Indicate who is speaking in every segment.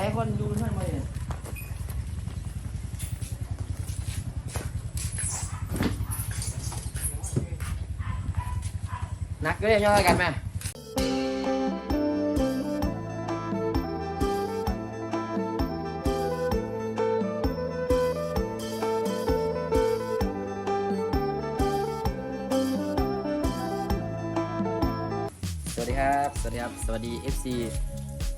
Speaker 1: ลายคนดูท่านมาเนี่ยนักก็เรียกย่อยกันไหมสวัสดีครับ สวัสดีครับ สวัสดี FC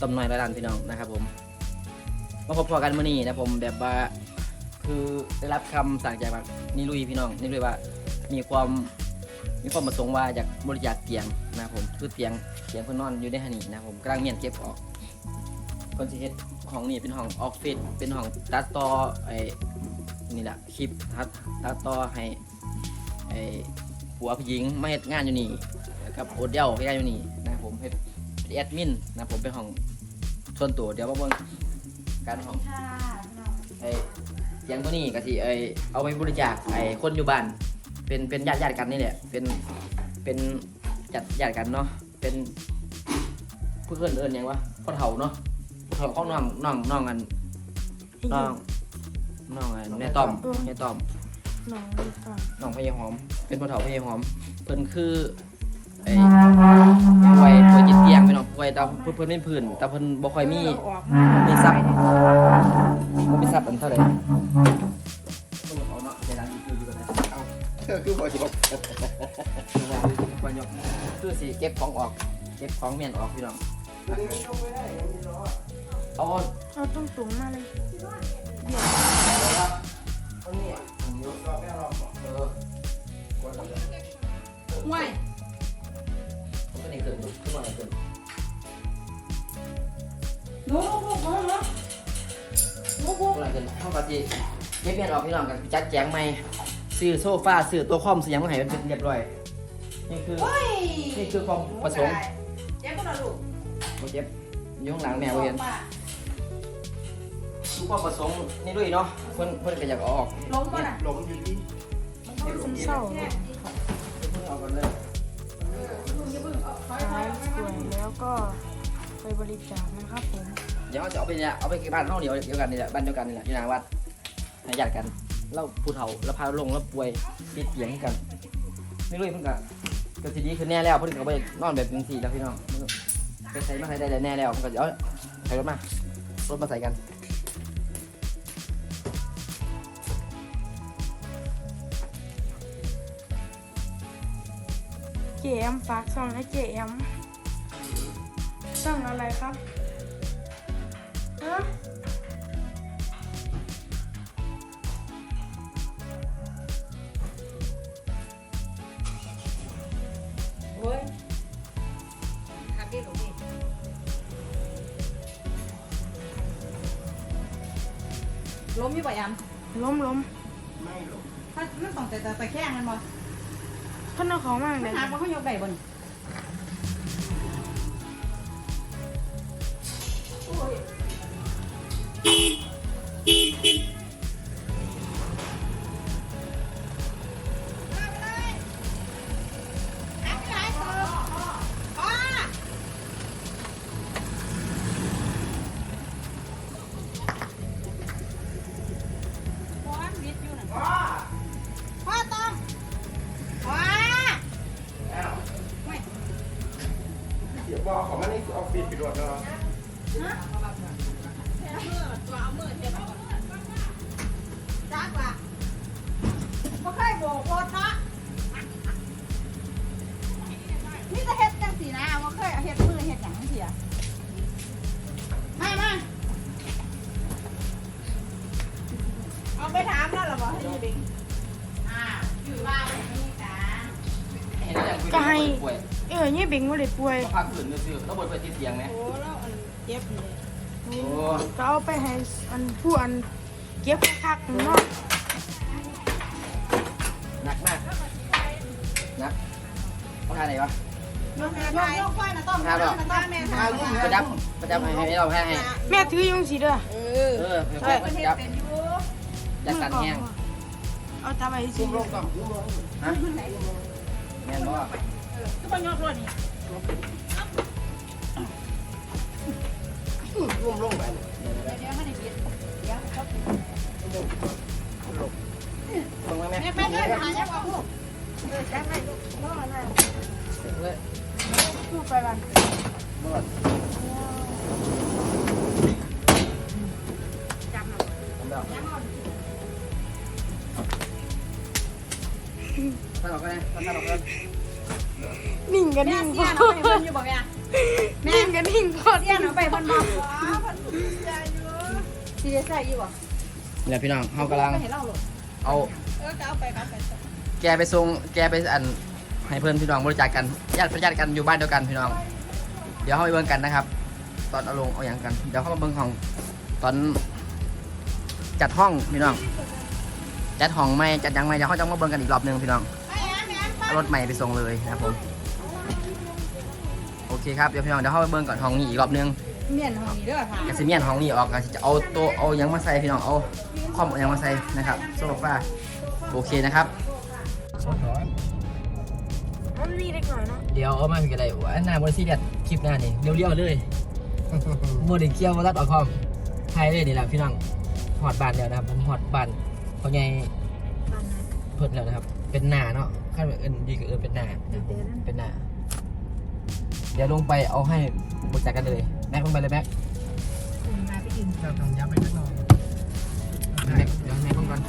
Speaker 1: ต้มหน่อยระดันพี่น้องนะครับผม มาพบพอกันมื่อนี้นะผมแบบว่าคือได้รับคำสั่งจากนิลุยพี่น้องนิลุยว่ามีความมีความประสงค์ว่าอยากบริจาคเตียงนะผมคือเตียงเตียงเพื่อนนอนอยู่ในฮันนี่นะผมกำลังเมียนเก็บออกคนสิเฮ็ดห้องนี้เป็นห้องออฟฟิศเป็นห้องตัดต่อไอ้นี่แหละคลิปตัดตัดต่อให้ไอ้ผัวผู้หญิงมาเฮ็ดงานอยู่นี่กับโอดเดียวเฮ็ดงานอยู่นี่นะผมเฮ็ดเป็นแอดมินนะผมเป็นห้องส่วนตัวเดี๋ยวมาเบิ่ง การห้อง
Speaker 2: ค่ะ
Speaker 1: ไอ้เตียงตัวนี้ก็สิไอ้เอาไปบริจาคไอ้คนอยู่บ้าน เป็นเป็นญาติญาติกันนี่แหละ เป็นเป็นญาติญาติกันเนาะ เป็นเพื่อนเอิญยังวะพ่อเฒ่าเนาะพ่อเฒ่าของน้องน้องน้องอันน้องน้องอันแม่ต้อมแม่ต้อม
Speaker 2: หนองดีค่ะ
Speaker 1: น้องพญาหอม เป็นพ่อเฒ่าพญาหอมเพิ่นคือไอ้ป่วยป่วยจิตเตียง ไปเนาะป่วยแต่เพิ่นเพิ่นเป็นผื่นแต่เพิ่นบ่ค่อยมี
Speaker 2: ออก
Speaker 1: มีทรัพย์บ่มีทรัพย์อันเท่าไหร่เอาเนาะเดี๋ยวร้านคืออยู่กันนะเอา
Speaker 3: เธอคือพอสิบอก
Speaker 1: วันยกคือสิเก็บของออก เก็บของเมียนออกพี่น้องเอา
Speaker 2: เราต้องตุ่มมาเลย
Speaker 1: เอานี่เออ
Speaker 2: ห่วย
Speaker 1: ผมก็นี่เกินอยู่ทุก วันเกิน
Speaker 2: หนูลูกหนูหนูหนู
Speaker 1: ทุกวันเกินเท่ากับที่เก็บเมียนออกพี่น้องกันจัดแจงใหม่ซื้อโซฟาซื้อตัวคอมซื้อหยังมาให้มันเป็นเรียบร้อย นี่คือนี่คือความประสงค์
Speaker 2: เจ๊ก็นอนลูก
Speaker 1: บ่เจ็บอยู่ข้างหลังแม่บ่เห็นคือความประสงค์นี่ด้วยเนาะเพิ่นเพิ่นก็อยากเอาออก
Speaker 2: ล้มก่อนอะ
Speaker 3: หลงอยู่ที่
Speaker 2: สีเศร้าเลย
Speaker 1: เพิ่นเอากันเลย
Speaker 2: หายป่วยแล้วก็ ไปบริจาคนะครับผม
Speaker 1: เดี๋ยวเขาจะเอาไปเนี่ยเอาไปบ้านเฮาเดียวเดียวกันนี่แหละบ้านเดียวกันนี่แหละอยู่หน้าวัดให้ญาติกันเราผู้เฒ่าแล้วพาลงแล้วป่วยติดเตียงกัน ไม่รู้เพิ่นก็ก็สิดีขึ้นแน่แล้วเพิ่นก็บ่ไปนอนแบบจังซี่แล้วพี่น้องไปใส่มาใส่ได้แน่แล้วเพิ่นก็สิเอาใส่รถมารถมาใส่กัน
Speaker 2: เจมฝากซ่องให้เจม ซ่องอะไรครับฮะ
Speaker 4: โอ้ยหักดิหนูดิล้มอยู่ป่ะย
Speaker 2: ล้มล้มำ
Speaker 4: ถ้ามันต้องแต่แต่แต่แข้งมันบ่
Speaker 2: ท่านเอาของมากเลย
Speaker 4: หักมันเขายกได้บ่น
Speaker 3: ดมือเฮ็
Speaker 4: ดหยังจังซี่อะมามาเอาไปถามแล้วเหรอบ่ให้ยิบิงอ่าอยู่ว่าเป็นนี่จ้า
Speaker 1: เห็นแล้วอย่างคุย
Speaker 2: ก็ให้
Speaker 1: ป่วย
Speaker 2: เออเนี่ยเบ่งว่าเลยป่วย
Speaker 1: ก็พักฝืนซื่อๆแล้วบ่ไปติดเตียงไหม
Speaker 4: โอ้แล้วอันเจ็บเลย
Speaker 1: โอ้
Speaker 2: ก็เอาไปให้อันผู้อันเก็บคักๆเนาะ
Speaker 1: หนักมากหนักเอาท่าไหนวะ
Speaker 4: ยกยกยกไฟนะต้อมนะต้อมแม่ทำ
Speaker 1: ประจำประจำให้ให้เราให้ให้
Speaker 2: แม่ถือยุงสีเด้อ
Speaker 4: เอ
Speaker 1: เอ
Speaker 4: อ
Speaker 1: อเพื่อนประจับ
Speaker 4: เป็นอยู่
Speaker 1: จัดสันแห้ง
Speaker 2: เอาตาไปสิ
Speaker 1: ฮะแม่นบ่
Speaker 4: คือบ่ยกรถนี่
Speaker 3: ร่วมลงไป
Speaker 4: เดี๋ยวเดี๋ยวไม่ได้กินเดี๋ยวเขากิน
Speaker 1: ลงมาแม่
Speaker 4: แม่แม่ได้หายังว่ลูกเออแจ้งให้ลูกรอนะ
Speaker 1: เสร็จเลย
Speaker 2: พูดไปวัน
Speaker 4: จำหน่อย
Speaker 1: ถ้าดอกก็ได้ถ้าดอกก็
Speaker 2: นิ่งกัน
Speaker 4: แม่
Speaker 2: นิ่ง
Speaker 4: เสีย
Speaker 2: อ
Speaker 4: นะไปเพิ่นอยู่บอกแม่
Speaker 2: นิ่งกันนิ่งพอ
Speaker 4: เสียนะไปเพิ่นบอกอ๋อเพิ่นเสียอยู่สิได้ใส่อยู่บ่
Speaker 1: เนี่ยพี่น้องเขากำลัง
Speaker 4: เราหรอ
Speaker 1: เอา
Speaker 4: เออจะเอาไปครับไป
Speaker 1: แกไปส่งแกไปอัน ให้เพื่อนพี่น้องบริจาคกันญาติญาติกันอยู่บ้านเดียวกันพี่น้อง เดี๋ยวเขาไปเบิ่งกันนะครับ ตอนเอาลงเอาอย่างกัน เดี๋ยวเขามาเบิ่งของตอนจัดห้องพี่น้อง จัดห้องไม่จัดหยังไม่เดี๋ยวเขาจะมาเบิ่งกันอีกรอบหนึงพี่น้อง
Speaker 4: ไปแม่แม่
Speaker 1: เอารถใหม่ไปส่งเลยนะครับผมโอเคครับเดี๋ยวพี่น้องเดี๋ยวเขาไปเบิ่งก่อนห้องนี้อีกรอบหนึง
Speaker 4: เมียนห้องนี้เด้อค่ะ
Speaker 1: กสิเมียนห้องนี้ออกกันจะเอาโต๊ะเอาหยังมาใส่พี่น้องเอาคอมเอาหยังมาใส่นะครับโซฟาโอเคนะครับ
Speaker 2: มันมีเล็กหน่อยเนาะ
Speaker 1: เดี๋ยวเอามาพี่กันเลยว่าหน้าบริษัทคลิปหน้านี่เรียวๆเลยโมเดลเคียวมาตัดออกคอมไทยเลยนี่แหละพี่น้องหอดบานแล้วนะครับผมหอดบานเขาใหญ่เพิ่นแล้วนะครับ เป็นหน้าเนาะขั้นว่าเอินดีกับเอินเป็นหน้าเป็นหน้าเดี๋ยวลงไปเอาให้บริจาคกันเลยแม็กลงไปเลยแม็ก
Speaker 4: มาไปกิน
Speaker 3: เราต้องย้ำไปนิดหน่อย
Speaker 1: แม็กเดี๋ยวให้แม็กลงก่อน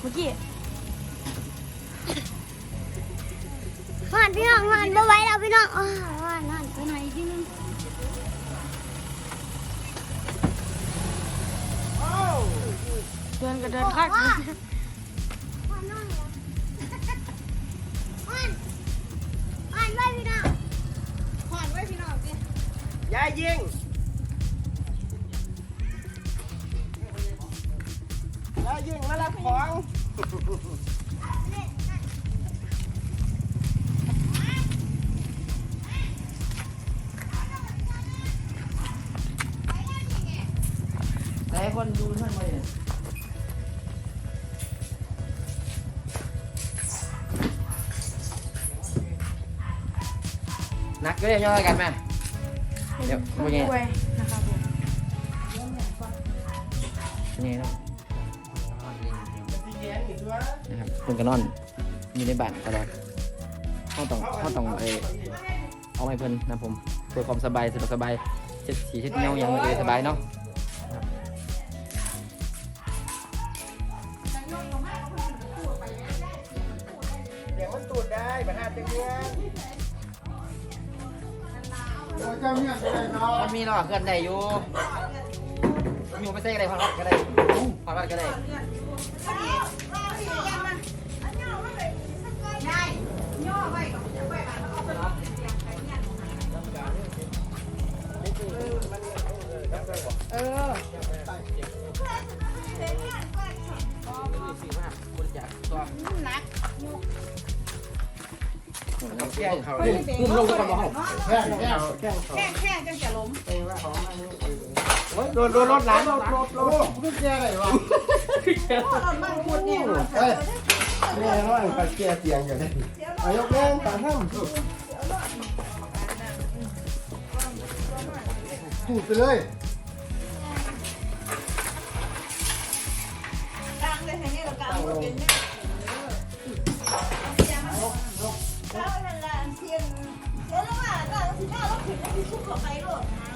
Speaker 2: เมื่อกี้
Speaker 5: หอนพี่น้องหอนบ่ไหว้แล้วพี่น้องอ้าวหอนหอนไปหน่อยทีนึง
Speaker 2: เดินก็เดินคัก
Speaker 5: หอนน้อยเหรอหอนหอนไว้พี่น้อง
Speaker 4: ผ่อนไว้พี่น้องสิ
Speaker 3: ยายยิง ของ
Speaker 1: หลายคนดูท่านมาเนี่ยหนักก็ได้ย่อยกันไหมเดี๋ยว
Speaker 2: ผู้
Speaker 1: ว่าไง
Speaker 2: ป่วยนะครับผม
Speaker 1: นี่เนา นะครับคุณกันนอนอยู่ในบ้านก็ได้เขาต้องเขาต้องไปเอาไม้เพิ่นนะผมเพื่อความสบายสะดวกสบายเช็ดสีเช็ดเงาอย่างเงี้ยสบายเนาะ
Speaker 3: เดี๋ยวมันตูดได้ปัญหาเต็มเงี้ยเจ้าเงี้ยอเนาะ
Speaker 1: มันมีเนาะเคลื่อนได้อยู่อยู่ไม่ใช่อะไรพอรัดก็ได้พอรัดก็ได้
Speaker 4: เออาเสียงไปเนี่ยเออ
Speaker 1: บริจาคตัว
Speaker 4: หนัก
Speaker 3: แก้เขา
Speaker 4: เฮ้ยกุ้มลงก่อนบ่
Speaker 3: แก้แก้แก้เขา
Speaker 4: แค่แค่จังจะล้ม
Speaker 3: โดนโดนรถหลานรถรถรถไม่แก้อะไรวะ
Speaker 4: รถมันพูดเนี่
Speaker 3: ย แม่ร้อยปัดแก้เตียงอยู่ได้อายกแรงตาห้ามพูดไปเลย
Speaker 4: กลางเลยเนี่ยเรากลางรถเป็นเนี่ยแล้วนั่นแหละเสียงเสียงแล้วว่าก็สิข้าวเราขึ้นแล้วมีชุบเข้าไปโลดนะ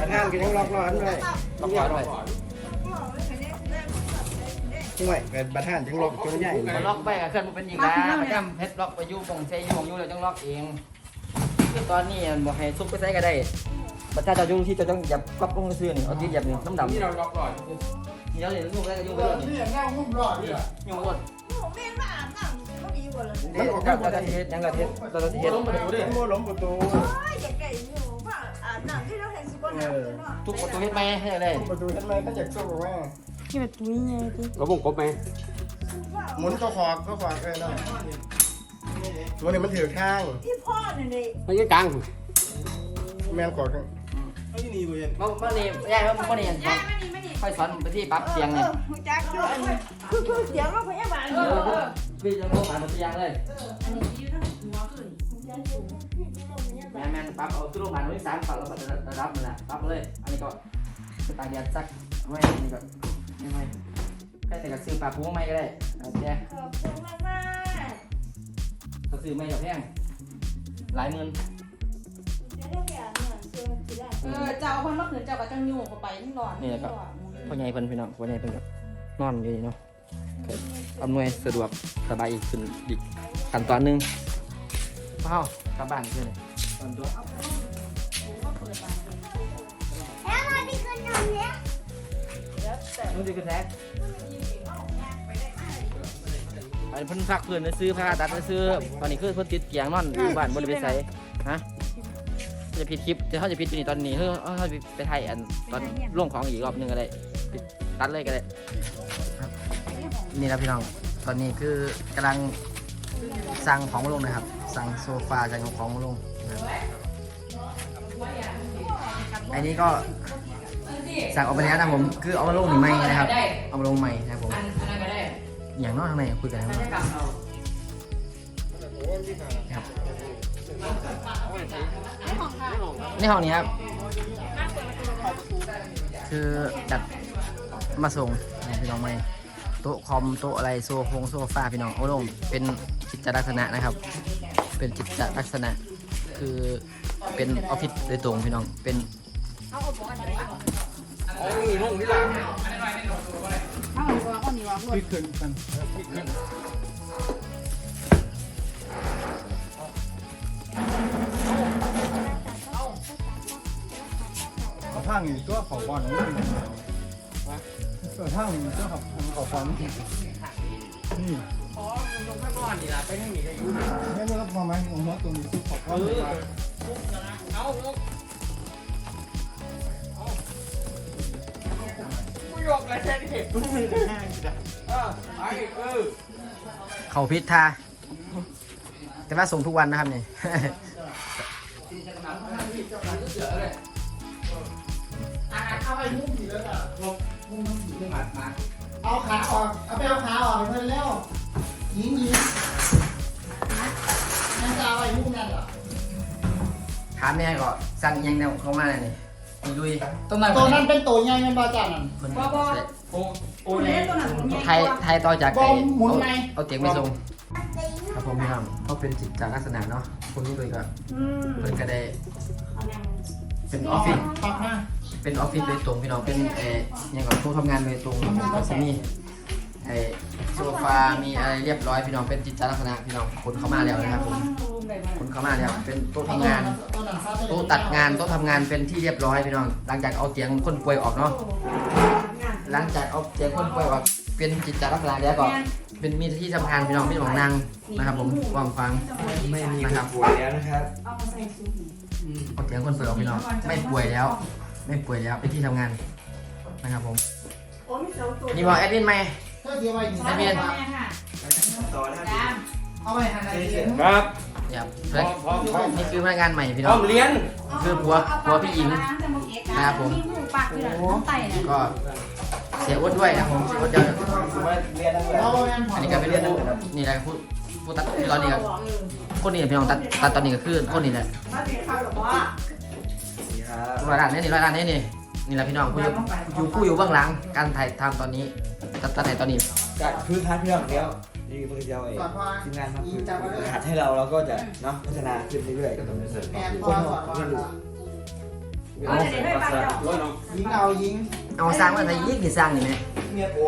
Speaker 3: ประธานก็ยังล็อกร้อนเลย
Speaker 1: ต้องขอด้วย
Speaker 3: ห่วยเป็นประธานจังล็อกตัวใหญ่
Speaker 1: มันล็อกไปกับเครื่องมันเป็นอีกแล้วประจำเพชรล็อกไปยู่ปงเซยู่ปงยู่เราต้องล็อกเองตอนนี้มันบอกให้ซุปไปใส่ก็ได้ประชาชนยุ่งที่จะต้องหยับก๊อปลงซื้อนี่เอาที่หยับนี่น้ำดำ
Speaker 3: นี่เราล็อกหลอด
Speaker 1: เดี๋ยวเดี๋ยวยุ่งได้ก็ยุ่งไปเลย
Speaker 3: นี่แง่หุ้มหลอดนี่
Speaker 1: ยุ่งไปหมด
Speaker 4: แม่มาอาบน้ำก็ดีกว่าเลย
Speaker 1: เดี๋ยวเราจะเฮ็ดยังเราเฮ็ดเราจะเฮ็ด
Speaker 3: โม่ล้มประตู
Speaker 4: โอ้ยอย่าไก่อยู่ว่าอาบน้ำที่เราเห็นสิบนน้ำเนาะ
Speaker 1: ทุกประตูเฮ็ดไหมให้เลย
Speaker 3: ประตูทำไมเขาอยากสู้ว่า
Speaker 2: ที่แบบตุ้ยไงดิ
Speaker 6: เราวงกบไหม
Speaker 3: หมุนก็ขอกก็ขอกเลยนะตัวนี้มันถือข้าง
Speaker 4: ที่พ่อเนี่ยเลย
Speaker 6: ไม่ใช่กลาง
Speaker 3: แมนขอกไอ้นี่กูเห็น
Speaker 1: มามานี่ยายมามานี่
Speaker 4: ยายมานี่มานี่
Speaker 1: ค่อยสอนไปที่ปรั๊บเสียงเนี่ย
Speaker 4: หูจักอยู่อันนี้คือคือเสียงโรงพยาบาล
Speaker 1: เออพี่จะโทรผ่านหมดทุกอย่างเลย
Speaker 4: อันนี้อยู่ทั้งหัวขึ้น
Speaker 1: แมนแมนปรั๊บเอาตู้โรงพยาบาลไว้สามปรั๊บเราจะระดับมันแหละปรั๊บเลย อันนี้ก็สตางค์เดียนสักไม่อันนี้ก็ ไม่ไม่แค่แต่ก็ซื้อปลาปูไม่ก็ได้เอาเจ๊
Speaker 4: ขอบคุณมากมาก
Speaker 1: ก็ซื้อไม่กับแพงหลายหมื่น
Speaker 4: เออเจ้าคนมาขืนเจ้าก็จังอยู่เข้าไปนี่ร้อน
Speaker 1: พ่อใหญ่เพิ่นพี่น้องพ่อใหญ่เพิ่นก็นอนอยู่นี่เนาะก็อำนวยสะดวกสบายอีกขึ้นอีกขั้นตอนหนึงเอ้ากลับบ้านเพื่อนเลยตอนตัว
Speaker 5: แล้ว มึ
Speaker 1: งจะกระแทกอันเพิ่นพักเพื่อนไปซื้อผ้าตัดไปซื้อตอนนี้คือเพิ่นติดเกียงนอนอยู่บ้านบริเวณไสฮะจะผิดคลิปเดี๋ยวเขาจะผิดอยู่นี่ตอนนี้เฮ้ยเขาจะไปถ่ายอันตอนล่วงของอีกรอบหนึงก็ได้ปิดตัดเลยก็ได้ครับนี่ครับพี่น้อง ตอนนี้คือกำลังสั่งของมาลงนะครับ สั่งโซฟาสั่งของมาลงนะครับอันนี้ก็ สั่งออกไปแล้วนะผม คือเอามาลงหรือไม่นะครับ เอามาลงใหม่นะครับผมอย่างนอกทางในคุยกันนะครับครับนี่ห้องนี้ครับ คือจัดมาส่งนะพี่น้องไม่โต๊ะคอมโต๊ะอะไรโซฟงโซฟาพี่น้องเอาลงเป็นจิตลักษณะนะครับ เป็นจิตลักษณะคือเป็นออฟฟิศโดยตรงพี่น้องเป็น
Speaker 4: เอาดีกว่า เอาดีกว่า
Speaker 3: คุยเกินกันเอาทางนี้ตัวเขาบอลนี่เอาทางนี้ตัวเขาเขาบอลนี่นี่อ๋อลงข้างนอนนี่ล่ะไปทางนี้ได้อยู่ให้มันรับมาไหมหัวตรงนี้คือเขา บอล
Speaker 1: เขาพิษทาแต่ว่าส่งทุกวันนะครับนี่
Speaker 3: เอาขาออก เอาไปเอาขาออกเพื่อนแล้วยิงยิงนั่นจะเอาไอ้ลูกนั่นเหรอ
Speaker 1: ถามแม่ก็สั่งอิหยังแนวเข้ามาเลยนี่ มีลุยต้นไม้
Speaker 3: ตัวนั้นเป็นตัวใหญ่เป็นบาจานั่น
Speaker 1: มัน
Speaker 4: บ่บ่โอ้เล่นตัวนั้นผม
Speaker 1: ไทยไทยต่อจากไทย
Speaker 3: บอมหมุน
Speaker 1: เอา
Speaker 3: ไง
Speaker 1: เอาเตียงไปส่งครับผมพี่น้องเขาเป็นจิตจากลักษณะเนาะคนนี้เลยก็
Speaker 4: อืม
Speaker 1: เพิ่นก็ได้เป็นออฟฟิศ
Speaker 3: ปักมา
Speaker 1: เป็นออฟฟิศโดยตรงพี่น้องเป็นเอ่ออยังกับผู้ทำงานโดยตรงก็จะมีไอ้โซฟามีอะไรเรียบร้อยพี่น้องเป็นจิตจลักษณะพี่น้องคนเข้ามาแล้วนะครับผม คนเข้ามาแล้วเป็นโต๊ะทำงาน โต๊ะตัดงานโต๊ะทำงานเป็นที่เรียบร้อยพี่น้อง หลังจากเอาเตียงคนป่วยออกเนาะ หลังจากเอาเตียงคนป่วยออกเป็นจิตจลักษณะแล้วก็เป็นมีที่ทำงานพี่น้องพี่น้องนั่งนะครับ ผมวางฟัง
Speaker 6: ไม่มี
Speaker 1: นะ
Speaker 6: ค
Speaker 1: ครั
Speaker 6: รับบป่วยแล้วนะครับ
Speaker 4: เอามาใส่ซุป
Speaker 1: เอาเตียงคนป่วยออกพี่น้องไม่ป่วยแล้ว ไม่ป่วยแล้วเป็นที่ทำงานนะครับผม
Speaker 4: โอ้มีสองตัว
Speaker 1: นี่บอกแอดมินไหม
Speaker 3: ก็เดียวไว้
Speaker 1: ทะเบียน
Speaker 4: ค่ะ
Speaker 6: ต่อนะครับ
Speaker 4: ตาม
Speaker 3: เอาไว้หันไหนเสียง
Speaker 6: ครับ
Speaker 1: เนี่ย
Speaker 6: พร้อมพร้อมพร้อม
Speaker 1: นี่คือพนักงานใหม่พี่
Speaker 6: พ
Speaker 1: น้
Speaker 6: ร้
Speaker 1: อ
Speaker 6: อง มเรียน
Speaker 1: คือผัวผัวพี่หญิง
Speaker 4: ครับผม มีหมูปากอยู่น้ำไตเนี่ย
Speaker 1: ก็เสียอ้วนด้วยนะผมเสียอ้วนเดียว
Speaker 6: มาเรียนแล้วเหร
Speaker 3: เอา
Speaker 6: อ
Speaker 3: ไว้หัน
Speaker 1: อันนี้ก็เป็นผู้นี่แหละผู้ผู้ตัดตอนนี้ก็คนนี้พี่น้องตัดตัดตอนนี้ก็คือคนนี้แหละ
Speaker 4: มาถึงเขาหรอว่า
Speaker 6: ดีครับ
Speaker 1: ร้อยล้านนี่นี่ร้อยล้านนี่นี่นี่แหละพี่น้องผู้อยู่อยู่ผู้อยู่เบื้องหลังการถ่ายทำตอนนี้ตัดตัดไหนตอนนี้
Speaker 6: กัดพื้นพัดเรื่องแล้ว นี่เพื่อจะเอาไอ้
Speaker 3: ก่อนว่า
Speaker 6: ทีมงานมา
Speaker 3: ยิ
Speaker 6: ฝึ
Speaker 3: ง
Speaker 6: ก
Speaker 3: จับไว้เลย
Speaker 6: รหัสให้เราเราก็จะเนาะพัฒนาขึ้นเรื่อยๆก็ต้องเสริม
Speaker 3: แอนพอก่อนว่า
Speaker 4: เอาเดี๋ยวให้ฟังเรา
Speaker 3: ยิงเอายิง
Speaker 1: เอาสร้างมาใส่ยี่กี่สร้างนี่ไหม
Speaker 6: เมียโป้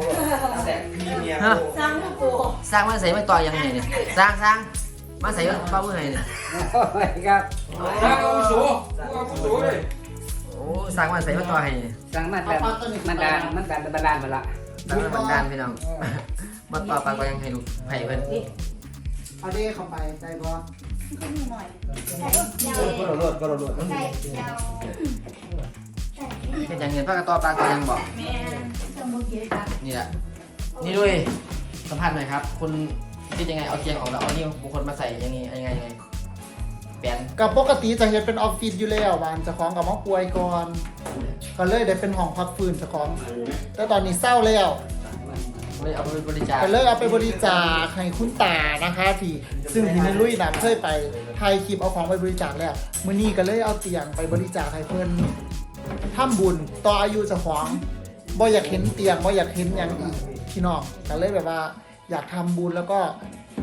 Speaker 6: ตั้งแต่พี่เมียโป้
Speaker 4: สร้างลูกโป่
Speaker 1: สร้างมาใส่ไม่ต่อยังไงเนี่ยสร้างสร้างมาใส่ป้าเมื่อไงเนี่ย
Speaker 7: ครับ
Speaker 6: สร้างอาวุโสอาวุโสเลย
Speaker 1: โอ้สร้างมาใส่ไม่ต่อให้เนี่ย
Speaker 7: สั่งมาแต่มันดานมันดานบันดาลมาละ
Speaker 1: ตั้งแต่วันดานพี่น้อง มาต่อไปก็ยังให้ลูกไผ่เพิ่น
Speaker 3: เอาเด้เข้าไปได้บ่
Speaker 4: ก็มีหน่อย
Speaker 6: ก็โดดโลดก็โดดโลด
Speaker 1: เป็นอย่างเงินพระกระต่อปลาก็ยังบอก
Speaker 4: แม่สมุนเกลือ
Speaker 1: นี่แหละนี่ด้วยสัมภาษณ์หน่อยครับ คุณคิดยังไงเอาเตียงออกแล้วเอานี่บุคคลมาใส่ยังไงยังไงยังไงปลี่ยน
Speaker 3: กับปกติจะเฮ็ดเป็นออฟฟิศอยู่แล้วบานเจะของกับมาป่วยก่อน ก็เลยได้เป็นห้องพักฟื้นเจะของแต่ตอนนี้เศร้าแล้ว
Speaker 1: เลยเอาไปบริจาค
Speaker 3: ก็เลยเอาไปบริจาคให้คุณตานะคะที่ซึ่งที่ในลุยน้ำเคยไปไทยคลิปเอาของไปบริจาคแล้วมื้อนี้ก็เลยเอาเตียงไปบริจาคให้เพิ่นทำบุญต่ออายุเจ้าของบ่อยากเห็นเตียงบ่อยากเห็นอย่างอีกพี่น้องก็เลยแบบว่าอยากทำบุญแล้วก็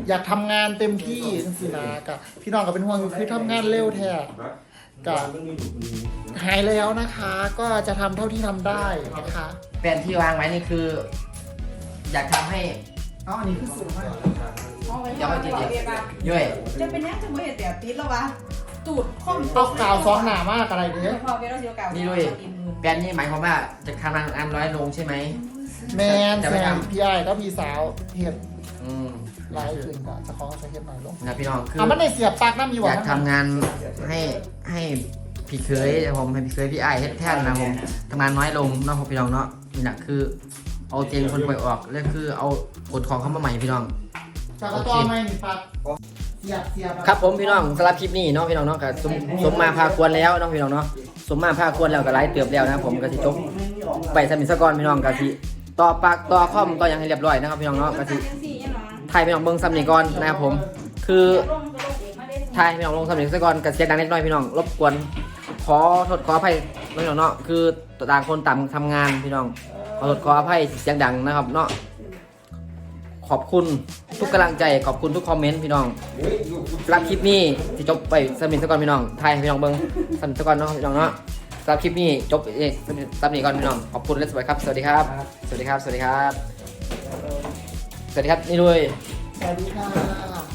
Speaker 3: อยากทำงานเต็มที่จังซี่นะกับพี่น้องก็เป็นห่วงอยู่คือทำงานเร็วแท้ก็หายแล้วนะคะ ก็จะทำเท่าที่ทำได้นะคะ
Speaker 1: แปลนที่วางไว้นี่คือ อยากทำให้
Speaker 3: อ๋ออันนี้คือสูงมาก
Speaker 1: ยังไม่ติดเด็กย่อย
Speaker 4: จะเป็นยังจะไม่เห็นแบบติดแล้ววะตูดข้อม
Speaker 3: เอากาวซ้อนหนามากอะไรเนี้ย
Speaker 4: พอเวลาเสียวเก่า
Speaker 1: นี่ลุยแปลนนี่หมายความว่าจะทำงานอันร้อยลงใช่ไหม
Speaker 3: แมน
Speaker 1: จะ
Speaker 3: แซ
Speaker 1: ไป
Speaker 3: ม
Speaker 1: ทำ
Speaker 3: พี่ไอ้ก็พี่สาวเห็ด
Speaker 1: อืม
Speaker 3: ลายขึ้นก็จะขอจะเห็ดหน่อยลง
Speaker 1: นะพี่น้องคือ
Speaker 3: อะมันในเสียบปลักน้ำอยู่
Speaker 1: อยาก
Speaker 3: วะ
Speaker 1: ทำงานให้ให้พี่เคยนะผมให้พี่เคยพี่ไอ้ายเฮ็ดแท่นนะผมทำงานน้อยลงเนาะพี่น้องเนาะนี่แหละคือ เอาเตียงคนป่วยออกแล้วคือเอาขนของเข้ามาใหม่พี่น้อง
Speaker 3: จากกระจอไม่มีปลักเสียบเสียบ
Speaker 1: ครับผมพี่น้องสำหรับคลิปนี้เนาะพี่น้องเนาะก็สมสมมาพาควรแล้วเนาะพี่น้องเนาะสมมาพาควรแล้วก็ไลฟ์เติบแล้วนะครับผมก็สิจบไปสมิสกรพี่น้องก็สิต่อปากต่อคอมต่ออย่างให้เรียบร้อยนะครับพี่น้องเนาะก็สิถ่ายพี่น้องเบิ่งซ้ำนี่ก่อนนะครับผม คือถ่ายพี่น้องลงซ้ำนี่ซะก่อนก็เสียงดังนิดหน่อยพี่น้องรบกวนขอโทษขออภัยพี่น้องเนาะคือต่างคนต่างทำงานพี่น้อง ขอโทษขออภัยเสียงดังนะครับเนาะขอบคุณทุกกำลังใจขอบคุณทุกคอมเมนต์พี่น้องรับคลิปนี้ที่จบไปสมิธสก่อนพี่น้องไทยพี่น้องเบิ้งสมิธสก่อนเนาะพี่น้องเนาะสำหรับคลิปนี้จบเอ่อสมิธสมิธก่อนพี่น้องขอบคุณและสวัสดีครับ สวัสดีครับ สวัสดีครับ สวัสดีครับ สวัสดีครับนี่ด้วย
Speaker 3: สวัสดีค่ะ